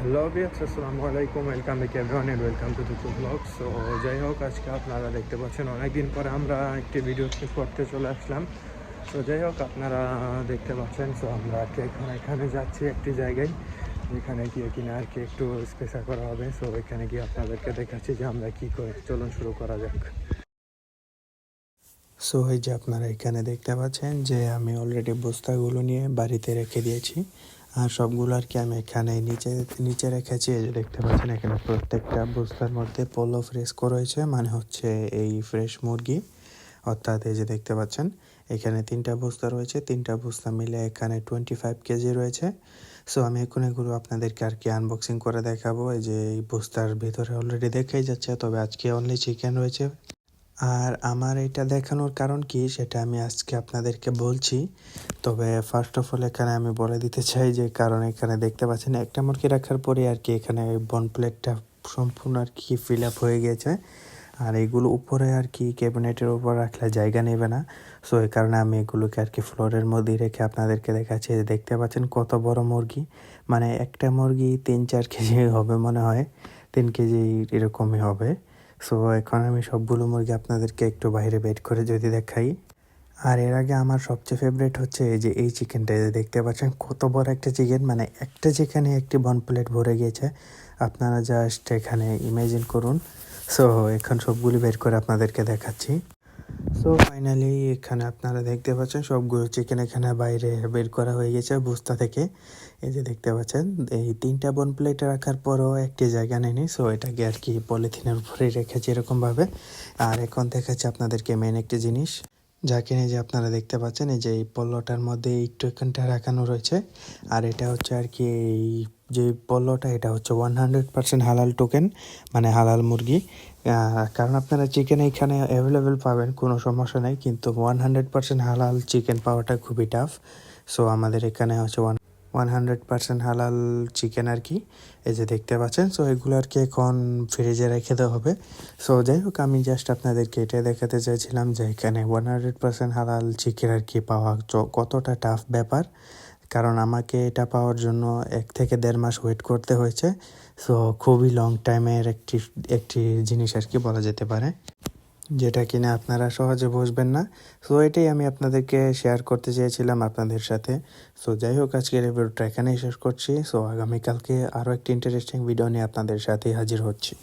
Hello বিয়াস আসসালামু আলাইকুম। Welcome back everyone and welcome to দুটো ব্লগ সো যাই হোক, আজকে আপনারা দেখতে পাচ্ছেন অনেকদিন পরে আমরা একটি ভিডিও করতে চলে আসলাম। সো যাই হোক, আপনারা দেখতে পাচ্ছেন সো আমরা এখন এখানে যাচ্ছি একটি জায়গায়, যেখানে গিয়ে কিনা আর কি একটু স্পেশাল করা হবে। সো এখানে গিয়ে আপনাদেরকে দেখাচ্ছি যে আমরা কী করে চলুন শুরু করা যাক। সো এই যে আপনারা এখানে দেখতে পাচ্ছেন যে আমি অলরেডি বস্তাগুলো নিয়ে বাড়িতে রেখে দিয়েছি। আর সবগুলো আর কি আমি এখানে নিচে নিচে রেখেছি, এই যে দেখতে পাচ্ছেন এখানে প্রত্যেকটা বস্তার মধ্যে পোলো ফ্রেশ রয়েছে মানে হচ্ছে এই ফ্রেশ মুরগি। অর্থাৎ এই যে দেখতে পাচ্ছেন, এখানে তিনটা বস্তা রয়েছে, তিনটা বস্তা মিলে এখানে twenty five K G. So আমি এখন এগুলো আপনাদেরকে আর কি আনবক্সিং করে দেখাবো। এই যে এই বস্তার ভিতরে অলরেডি দেখাই যাচ্ছে, তবে আজকে অনলি চিকেন রয়েছে। আর আমার এটা দেখানোর কারণ কি সেটা আমি আজকে আপনাদেরকে বলছি। তবে ফার্স্ট অফ অল এখানে আমি বলে দিতে চাই যে, কারণ এখানে দেখতে পাচ্ছেন একটা মুরগি রাখার পরে আর কি এখানে বন প্লেটটা সম্পূর্ণ আর কি ফিল আপ হয়ে গেছে। আর এগুলো উপরে আর কি ক্যাবিনেটের উপর রাখলে জায়গা নেবে না। সো এই কারণে আমি এগুলোকে আর কি ফ্লোরের মধ্যে রেখে আপনাদেরকে দেখাচ্ছি যে, দেখতে পাচ্ছেন কত বড় মুরগি। মানে একটা মুরগি তিন চার কেজি হবে মনে হয়। তিন কেজি এরকমই হবে। সো এখন আমি সবগুলো মুরগি আপনাদেরকে একটু বাইরে বের করে যদি দেখাই। আর এর আগে আমার সবচেয়ে ফেভারিট হচ্ছে এই যে এই চিকেনটা দেখতে পাচ্ছেন কত বড় একটা চিকেন মানে একটা চিকেনে একটি বন প্লেট ভরে গিয়েছে। আপনারা জাস্ট এখানে ইমাজিন করুন। সো এখন সবগুলি বের করে আপনাদেরকে দেখাচ্ছি। সো ফাইনালি এখানে আপনারা দেখতে পাচ্ছেন সবগুলো চিকেন এখানে বাইরে বের করা হয়ে গেছে বস্তা থেকে। এই যে দেখতে পাচ্ছেন, এই তিনটা বন প্লেটে রাখার পরও একটি জায়গা নেয়নি সো এটাকে আর কি পলিথিনের উপরে রেখেছি এরকমভাবে। আর এখন দেখাচ্ছি আপনাদেরকে মেন একটি জিনিস। যাকে নিয়ে যে আপনারা দেখতে পাচ্ছেন, এই যে এই পল্লটার মধ্যে এই টোকেনটা রাখানো রয়েছে। আর এটা হচ্ছে আর কি এই যে পল্লটা, এটা হচ্ছে ওয়ান হান্ড্রেড পার্সেন্ট হালাল টোকেন মানে হালাল মুরগি। কারণ আপনারা চিকেন এখানে অ্যাভেলেবেল পাবেন, কোনো সমস্যা নেই, কিন্তু ওয়ান হান্ড্রেড পার্সেন্ট হালাল চিকেন পাওয়াটা খুবই টাফ সো আমাদের এখানে হচ্ছে ওয়ান ওয়ান হান্ড্রেড পার্সেন্ট হালাল চিকেন আর কি। এই যে দেখতে পাচ্ছেন সো এগুলো আর কি এখন ফ্রিজে রেখে দেওয়া হবে। সো যাই হোক, আমি জাস্ট আপনাদেরকে এটা দেখাতে চাইছিলাম যে এখানে ওয়ান হান্ড্রেড পার্সেন্ট হালাল চিকেন আর কি পাওয়া কতটা টাফ ব্যাপার। কারণ আমাকে এটা পাওয়ার জন্য এক থেকে দেড় মাস ওয়েট করতে হয়েছে। সো খুবই লং টাইমের একটি একটি জিনিস আর কি বলা যেতে পারে। যেটা কিনা আপনারা সহজে বসবেন না। সো এটাই আমি আপনাদেরকে শেয়ার করতে চেয়েছিলাম আপনাদের সাথে। সো যাই হোক, আজকের এই ভিডিওটা এখানেই শেষ করছি। সো আগামীকালকে আরও একটি ইন্টারেস্টিং ভিডিও নিয়ে আপনাদের সাথে হাজির হচ্ছি।